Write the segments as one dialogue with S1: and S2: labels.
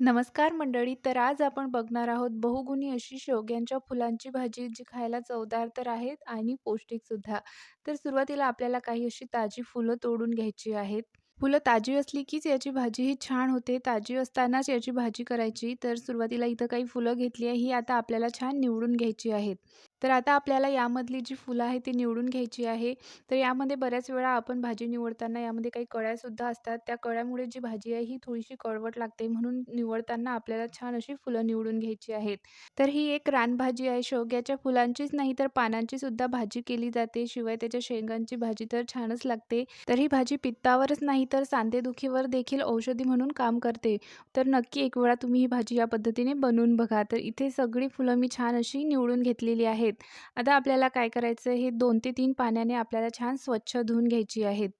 S1: नमस्कार मंडळी. तर आज आपण बघणार आहोत बहुगुणी अशी शेवग्यांच्या फुलांची भाजी, जी खायला चवदार तर आहेत आणि पौष्टिकसुद्धा. तर सुरुवातीला आपल्याला काही अशी ताजी फुलं तोडून घ्यायची आहेत. फुलं ताजी असली कीच याची भाजी ही छान होते. ताजी असतानाच याची भाजी करायची. तर सुरुवातीला इथं काही फुलं घेतली आहे, ही आता आपल्याला छान निवडून घ्यायची आहेत. तर आता आपल्याला यामधली जी फुलं आहेत ती निवडून घ्यायची आहे. तर यामध्ये बऱ्याच वेळा आपण भाजी निवडताना यामध्ये काही कळ्यासुद्धा असतात. त्या कळ्यामुळे जी भाजी आहे ही थोडीशी कडवट लागते. म्हणून निवडताना आपल्याला छान अशी फुलं निवडून घ्यायची आहेत. तर ही एक रानभाजी आहे. शेवग्याच्या फुलांचीच नाही तर पानांची सुद्धा भाजी केली जाते. शिवाय त्याच्या शेंगांची भाजी तर छानच लागते. तर ही भाजी पित्तावरच नाही तर सांधेदुखीवर देखील औषधी म्हणून काम करते. तर नक्की एक वेळा तुम्ही ही भाजी या पद्धतीने बनवून बघा. तर इथे सगळी फुलं मी छान अशी निवडून घेतलेली आहेत. आता आपल्याला काय करायचं हे दोन ते तीन पाण्याने आपल्याला छान स्वच्छ धुवून घ्यायची आहेत.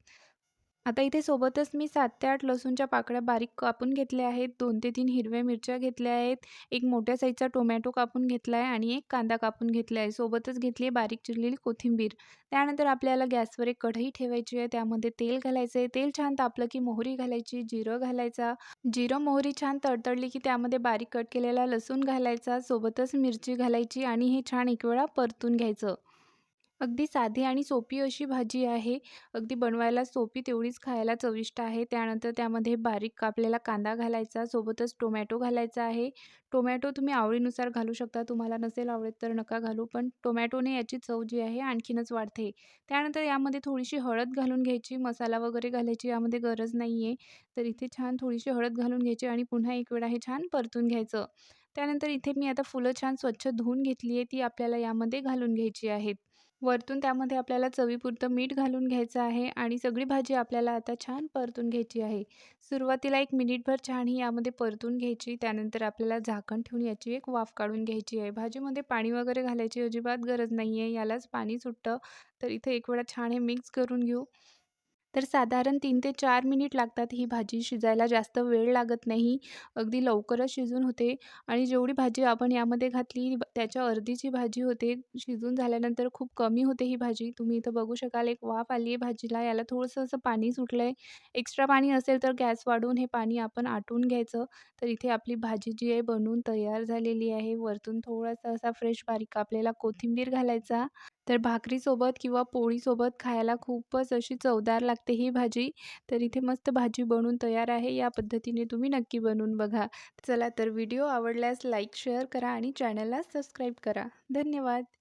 S1: आता इथे सोबतच मी सात ते आठ लसूणच्या पाकळ्या बारीक कापून घेतल्या आहेत. दोन ते तीन हिरव्या मिरच्या घेतल्या आहेत. एक मोठ्या साईजचा टोमॅटो कापून घेतला आहे आणि एक कांदा कापून घेतला आहे. सोबतच घेतली आहे बारीक चिरलेली कोथिंबीर. त्यानंतर आपल्याला गॅसवर एक कढई ठेवायची आहे. त्यामध्ये तेल घालायचं आहे. तेल छान तापलं की मोहरी घालायची, जिरं घालायचा. जिरं, मोहरी छान तडतडली की त्यामध्ये बारीक कट केलेला लसूण घालायचा. सोबतच मिरची घालायची आणि हे छान एक वेळा परतून घ्यायचं. अगदी साधी आणि सोपी अशी भाजी आहे. अगदी बनवायला सोपी तेवढीच खायला चविष्ट आहे. त्यानंतर त्यामध्ये बारीक कापलेला कांदा घालायचा, सोबतच टोमॅटो घालायचा आहे. टोमॅटो तुम्ही आवडीनुसार घालू शकता. तुम्हाला नसेल आवडत तर नका घालू. पण टोमॅटोने याची चव जी आहे आणखीनच वाढते. त्यानंतर यामध्ये थोडीशी हळद घालून घ्यायची. मसाला वगैरे घालायची यामध्ये गरज नाही आहे. तर इथे छान थोडीशी हळद घालून घ्यायची आणि पुन्हा एक वेळा हे छान परतून घ्यायचं. त्यानंतर इथे मी आता फुलं छान स्वच्छ धुवून घेतली आहे. ती आपल्याला यामध्ये घालून घ्यायची आहेत. वरतून त्यामध्ये आपल्याला चवीपुरतं मीठ घालून घ्यायचं आहे आणि सगळी भाजी आपल्याला आता छान परतून घ्यायची आहे. सुरुवातीला एक मिनिटभर छान ही यामध्ये परतून घ्यायची. त्यानंतर आपल्याला झाकण ठेवून याची एक वाफ काढून घ्यायची आहे. भाजीमध्ये पाणी वगैरे घालायची अजिबात गरज नाही आहे. यालाच पाणी सुटतं. तर इथे एक वेळा छान हे मिक्स करून घेऊ. तर साधारण तीन ते चार मिनिट लागतात ही भाजी शिजायला. जास्त वेळ लागत नाही. अगदी लवकरच शिजून होते आणि जेवढी भाजी आपण यामध्ये घातली त्याच्या अर्धीची भाजी होते. शिजून झाल्यानंतर खूप कमी होते ही भाजी. तुम्ही इथं बघू शकाल एक वाफ आली आहे भाजीला. याला थोडंसं असं पाणी सुटलं आहे. एक्स्ट्रा पाणी असेल तर गॅस वाढवून हे पाणी आपण आटून घ्यायचं. तर इथे आपली भाजी जी आहे बनवून तयार झालेली आहे. वरतून थोडासा असा फ्रेश बारीक कापलेला कोथिंबीर घालायचा. तर भाकरीसोबत किंवा पोळीसोबत खायला खूपच अशी चवदार लागते लागते ही भाजी. तर इथे मस्त भाजी बनून तयार आहे. या पद्धतीने तुम्ही नक्की बनवून बघा. चला तर व्हिडिओ आवडल्यास लाईक, शेअर करा आणि चॅनलला सबस्क्राईब करा. धन्यवाद.